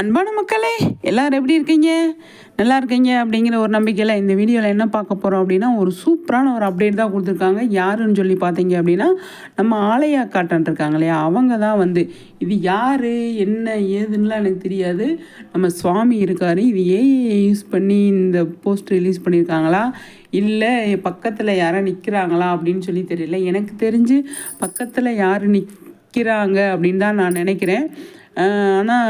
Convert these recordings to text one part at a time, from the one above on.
அன்பான மக்களே எல்லோரும் எப்படி இருக்கீங்க? நல்லா இருக்கீங்க அப்படிங்கிற ஒரு நம்பிக்கையில் இந்த வீடியோவில் என்ன பார்க்க போகிறோம் அப்படின்னா ஒரு சூப்பரான ஒரு அப்டேட் தான் கொடுத்துருக்காங்க. யாருன்னு சொல்லி பார்த்தீங்க அப்படின்னா நம்ம ஆலயா காட்டன் இருக்காங்க இல்லையா? அவங்க தான் வந்து இது யார் என்ன ஏதுன்னுலாம் எனக்கு தெரியாது. நம்ம சுவாமி இருக்கார் இது ஏஐ யூஸ் பண்ணி இந்த போஸ்ட் ரிலீஸ் பண்ணியிருக்காங்களா இல்லை பக்கத்தில் யாரோ நிற்கிறாங்களா அப்படின்னு சொல்லி தெரியல. எனக்கு தெரிஞ்சு பக்கத்தில் யார் நிற்கிறாங்க அப்படின்னு தான் நான் நினைக்கிறேன். ஆனால்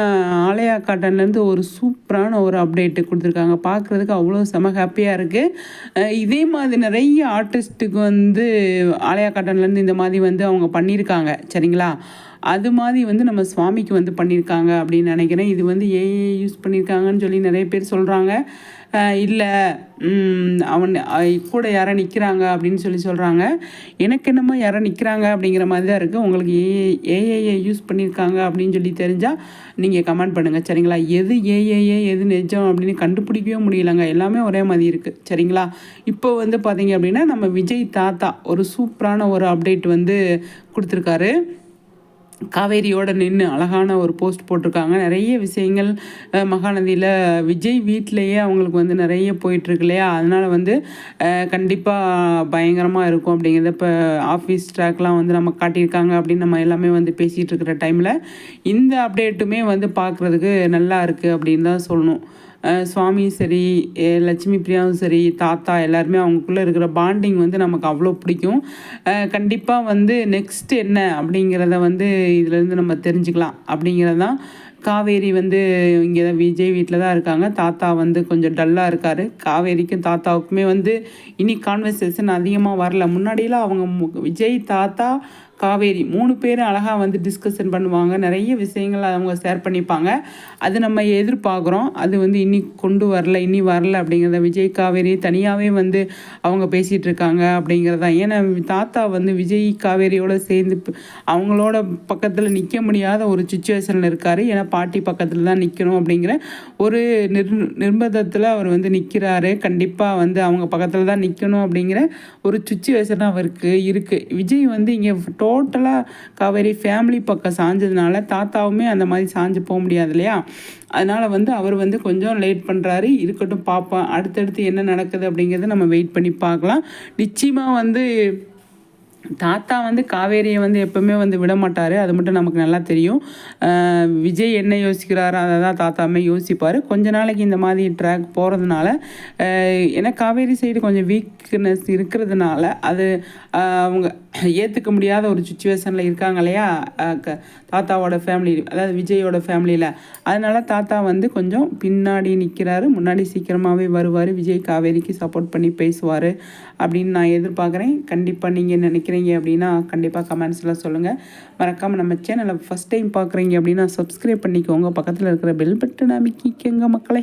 ஆலயா காட்டன்லேருந்து ஒரு சூப்பரான ஒரு அப்டேட்டு கொடுத்துருக்காங்க. பார்க்குறதுக்கு அவ்வளோ செம ஹாப்பியாக இருக்குது இதே மாதிரி நிறைய ஆர்டிஸ்ட்டுக்கு வந்து ஆலயா காட்டன்லேருந்து இந்த மாதிரி வந்து அவங்க பண்ணியிருக்காங்க சரிங்களா? அது மாதிரி வந்து நம்ம சுவாமிக்கு வந்து பண்ணியிருக்காங்க அப்படின்னு நினைக்கிறேன். இது வந்து ஏஏ யூஸ் பண்ணியிருக்காங்கன்னு சொல்லி நிறைய பேர் சொல்கிறாங்க இல்லை அவன் கூட யாரோ நிற்கிறாங்க அப்படின்னு சொல்லி சொல்கிறாங்க எனக்கு என்னமோ யாரோ நிற்கிறாங்க அப்படிங்கிற மாதிரி தான் இருக்குது உங்களுக்கு ஏ ஏஏஏ யூஸ் பண்ணியிருக்காங்க அப்படின்னு சொல்லி தெரிஞ்சால் நீங்கள் கமெண்ட் பண்ணுங்கள் சரிங்களா? எது ஏஏஏ எது நெஜம் அப்படின்னு கண்டுபிடிக்கவே முடியலங்க. எல்லாமே ஒரே மாதிரி இருக்குது சரிங்களா? இப்போ வந்து பார்த்தீங்க அப்படின்னா நம்ம விஜய் தாத்தா ஒரு சூப்பரான ஒரு அப்டேட் வந்து கொடுத்துருக்காரு. காவேரியோட நின்று அழகான ஒரு போஸ்ட் போட்டிருக்காங்க. நிறைய விஷயங்கள் மகாநதியில் விஜய் வீட்டிலையே அவங்களுக்கு வந்து நிறைய போயிட்டுருக்கு இல்லையா? அதனால் வந்து கண்டிப்பாக பயங்கரமாக இருக்கும் அப்படிங்கிறத இப்போ ஆஃபீஸ் ட்ராக்லாம் வந்து நம்ம காட்டியிருக்காங்க அப்படின்னு நம்ம எல்லாமே வந்து பேசிகிட்டு இருக்கிற டைமில் இந்த அப்டேட்டுமே வந்து பார்க்குறதுக்கு நல்லா இருக்குது அப்படின்னு தான் சொல்லணும். சுவாமியும் சரி லட்சுமி பிரியாவும் சரி தாத்தா எல்லாருமே அவங்களுக்குள்ளே இருக்கிற பாண்டிங் வந்து நமக்கு அவ்வளோ பிடிக்கும். கண்டிப்பாக வந்து நெக்ஸ்ட் என்ன அப்படிங்கிறத வந்து இதிலேருந்து நம்ம தெரிஞ்சுக்கலாம். அப்படிங்கிறது தான் காவேரி வந்து இங்கே தான் விஜய் வீட்டில் தான் இருக்காங்க. தாத்தா வந்து கொஞ்சம் டல்லாக இருக்கார். காவேரிக்கும் தாத்தாவுக்குமே வந்து இனி கான்வர்சேஷன் அதிகமாக வரல. முன்னாடியெல்லாம் அவங்க விஜய் தாத்தா காவேரி மூணு பேரும் அழகாக வந்து டிஸ்கஷன் பண்ணுவாங்க. நிறைய விஷயங்கள் அவங்க ஷேர் பண்ணிப்பாங்க. அது நம்ம எதிர்பார்க்குறோம். அது வந்து இன்னி கொண்டு வரல இன்னி வரல அப்படிங்கிறத விஜய் காவேரி தனியாகவே வந்து அவங்க பேசிகிட்டு இருக்காங்க அப்படிங்கிறதான். ஏன்னா தாத்தா வந்து விஜய் காவேரியோடு சேர்ந்து அவங்களோட பக்கத்தில் நிற்க முடியாத ஒரு சுச்சுவேஷனில் இருக்கார். ஏன்னா பாட்டி பக்கத்தில் தான் நிற்கணும் அப்படிங்கிற ஒரு நிர் நிர்பந்தத்தில் அவர் வந்து நிற்கிறாரு கண்டிப்பாக வந்து அவங்க பக்கத்தில் தான் நிற்கணும் அப்படிங்கிற ஒரு சுச்சுவேஷன் அவருக்கு இருக்குது விஜய் வந்து இங்கே டோட்டலாக காவேரி ஃபேமிலி பக்கம் சாஞ்சதுனால தாத்தாவுமே அந்த மாதிரி சாஞ்சு போக முடியாது இல்லையா? அதனால் வந்து அவர் வந்து கொஞ்சம் லேட் பண்ணுறாரு இருக்கட்டும் பார்ப்போம் அடுத்தடுத்து என்ன நடக்குது அப்படிங்கிறத நம்ம வெயிட் பண்ணி பார்க்கலாம். நிச்சயமாக வந்து தாத்தா வந்து காவேரியை வந்து எப்போவுமே வந்து விட மாட்டார் அது மட்டும் நமக்கு நல்லா தெரியும். விஜய் என்ன யோசிக்கிறாரோ அதை தான் தாத்தாமே யோசிப்பார். கொஞ்ச நாளைக்கு இந்த மாதிரி ட்ராக் போகிறதுனால ஏன்னா காவேரி சைடு கொஞ்சம் வீக்னஸ் இருக்கிறதுனால அது அவங்க ஏற்றுக்க முடியாத ஒரு சுச்சுவேஷனில் இருக்காங்க இல்லையா? தாத்தாவோட ஃபேமிலி அதாவது விஜயோட ஃபேமிலியில் அதனால் தாத்தா வந்து கொஞ்சம் பின்னாடி நிற்கிறாரு முன்னாடி சீக்கிரமாகவே வருவார். விஜய் காவேரிக்கு சப்போர்ட் பண்ணி பேசுவார் அப்படின்னு நான் எதிர்பார்க்குறேன். கண்டிப்பாக நீங்கள் நினைக்கிறேன் பார்க்குறீங்க அப்படின்னா கண்டிப்பாக கமெண்ட்ஸில் சொல்லுங்கள் மறக்காமல் நம்ம சேனலை ஃபஸ்ட் டைம் பார்க்குறீங்க அப்படின்னா சப்ஸ்கிரைப் பண்ணிக்கோங்க. பக்கத்தில் இருக்கிற பெல் பட்டன் அமைக்கிக்கங்க மக்களை.